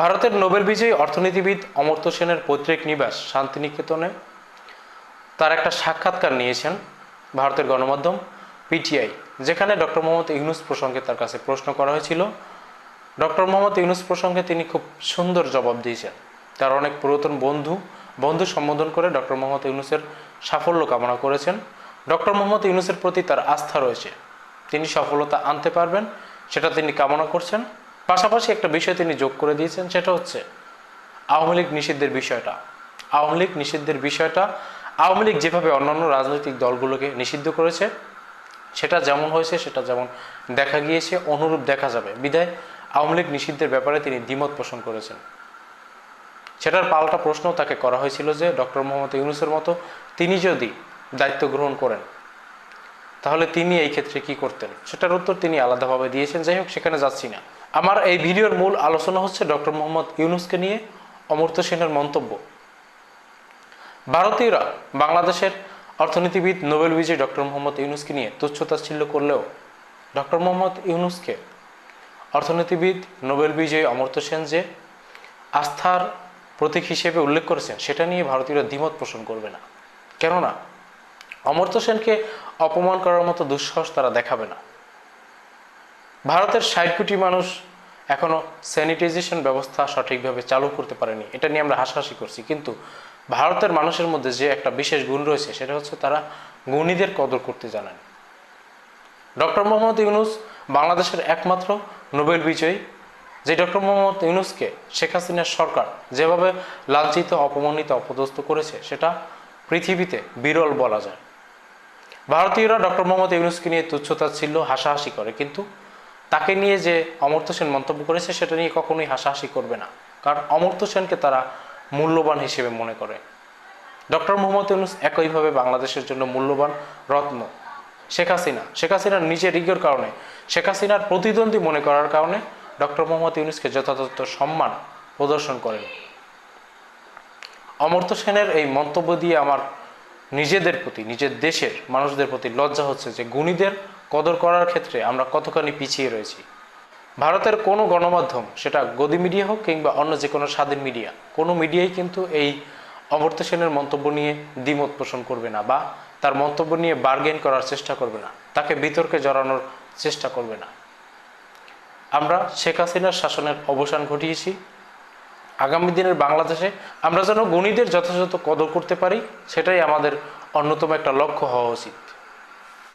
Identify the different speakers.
Speaker 1: ভারতের নোবেল বিজয়ী অর্থনীতিবিদ অমর্ত্য সেনের পৈতৃক নিবাস শান্তিনিকেতনে তার একটা সাক্ষাৎকার নিয়েছেন ভারতের গণমাধ্যম পিটিআই, যেখানে ডক্টর মোহাম্মদ ইউনুস প্রসঙ্গে তার কাছে প্রশ্ন করা হয়েছিল। ডক্টর মোহাম্মদ ইউনুস প্রসঙ্গে তিনি খুব সুন্দর জবাব দিয়েছেন। তার অনেক পুরাতন বন্ধু বন্ধু সম্বোধন করে ডক্টর মোহাম্মদ ইউনুসের সাফল্য কামনা করেছেন। ডক্টর মোহাম্মদ ইউনুসের প্রতি তার আস্থা রয়েছে। তিনি সফলতা আনতে পারবেন, সেটা তিনি কামনা করছেন। পাশাপাশি একটা বিষয় তিনি যোগ করে দিয়েছেন, সেটা হচ্ছে আওয়ামী লীগ নিষিদ্ধের বিষয়টা। আওয়ামী লীগ নিষিদ্ধের বিষয়টা, আওয়ামী লীগ যেভাবে অন্যান্য রাজনৈতিক দলগুলোকে নিষিদ্ধ করেছে, সেটা যেমন হয়েছে, সেটা যেমন দেখা গিয়েছে, অনুরূপ দেখা যাবে। বিদায় আওয়ামী লীগ নিষিদ্ধের ব্যাপারে তিনি দ্বিমত পোষণ করেছেন। সেটার পাল্টা প্রশ্ন তাকে করা হয়েছিল যে, ডক্টর মোহাম্মদ ইউনুসের মতো তিনি যদি দায়িত্ব গ্রহণ করেন, তাহলে তিনি এই ক্ষেত্রে কি করতেন? সেটার উত্তর তিনি আলাদাভাবে দিয়েছেন। যাই হোক, সেখানে যাচ্ছি না। আমার এই ভিডিওর মূল আলোচনা হচ্ছে ডক্টর মোহাম্মদ ইউনুসকে নিয়ে অমর্ত্য সেনের মন্তব্য। ভারতীয়রা বাংলাদেশের অর্থনীতিবিদ নোবেল বিজয়ী ডক্টর মোহাম্মদ ইউনুসকে নিয়ে তুচ্ছতাচ্ছিল্য করলেও ডক্টর মোহাম্মদ ইউনুসকে অর্থনীতিবিদ নোবেল বিজয়ী অমর্ত্য সেন যে আস্থার প্রতীক হিসেবে উল্লেখ করেছেন, সেটা নিয়ে ভারতীয়রা দ্বিমত পোষণ করবে না। কেননা, অমর্ত্য সেনকে অপমান করার মতো দুঃসাহস তারা দেখাবে না। ভারতের ষাট কোটি মানুষ এখনও স্যানিটাইজেশন ব্যবস্থা সঠিকভাবে চালু করতে পারেনি। এটা নিয়ে আমরা হাসাহাসি করছি। কিন্তু ভারতের মানুষের মধ্যে যে একটা বিশেষ গুণ রয়েছে, সেটা হচ্ছে তারা গুণীদের কদর করতে জানেন। ডক্টর মোহাম্মদ ইউনুস বাংলাদেশের একমাত্র নোবেল বিজয়ী। যে ডক্টর মোহাম্মদ ইউনুসকে শেখ হাসিনার সরকার যেভাবে লাঞ্ছিত, অপমানিত, অপদস্থ করেছে, সেটা পৃথিবীতে বিরল বলা যায়। ভারতীয়রা ডক্টর মোহাম্মদ ইউনুসকে নিয়ে তুচ্ছতা ছিল হাসাহাসি করে। কিন্তু তাকে নিয়ে যে অমর্ত্য সেন মন্তব্য করেছে, সেটা নিয়ে কখনোই হাসাহাসি করবে না। কারণ অমর্ত্য সেনকে তারা মূল্যবান হিসেবে মনে করে। ডক্টর মোহাম্মদ ইউনুস একইভাবে বাংলাদেশের জন্য মূল্যবান, রত্ন। শেখ হাসিনা। শেখ হাসিনার নিজের রিগের কারণে, শেখ হাসিনার প্রতিদ্বন্দ্বী মনে করার কারণে ডক্টর মোহাম্মদ ইউনুসকে যথাযথ সম্মান প্রদর্শন করেন। অমর্ত্য সেনের এই মন্তব্য দিয়ে আমার নিজেদের প্রতি, নিজের দেশের মানুষদের প্রতি লজ্জা হচ্ছে যে গুণীদের কদর করার ক্ষেত্রে আমরা কতখানি পিছিয়ে রয়েছি? ভারতের কোনো গণমাধ্যম, সেটা গদি মিডিয়া হোক কিংবা অন্য যে কোনো স্বাধীন মিডিয়া, কোনো মিডিয়াই কিন্তু এই অমর্ত্য সেনের মন্তব্য নিয়ে দ্বিমত পোষণ করবে না বা তার মন্তব্য নিয়ে বার্গেন করার চেষ্টা করবে না, তাকে বিতর্কে জড়ানোর চেষ্টা করবে না। আমরা শেখ হাসিনার শাসনের অবসান ঘটিয়েছি। আগামী দিনের বাংলাদেশে আমরা যেন গণিদের যথাযথ কদর করতে পারি, সেটাই আমাদের অন্যতম একটা লক্ষ্য হওয়া উচিত।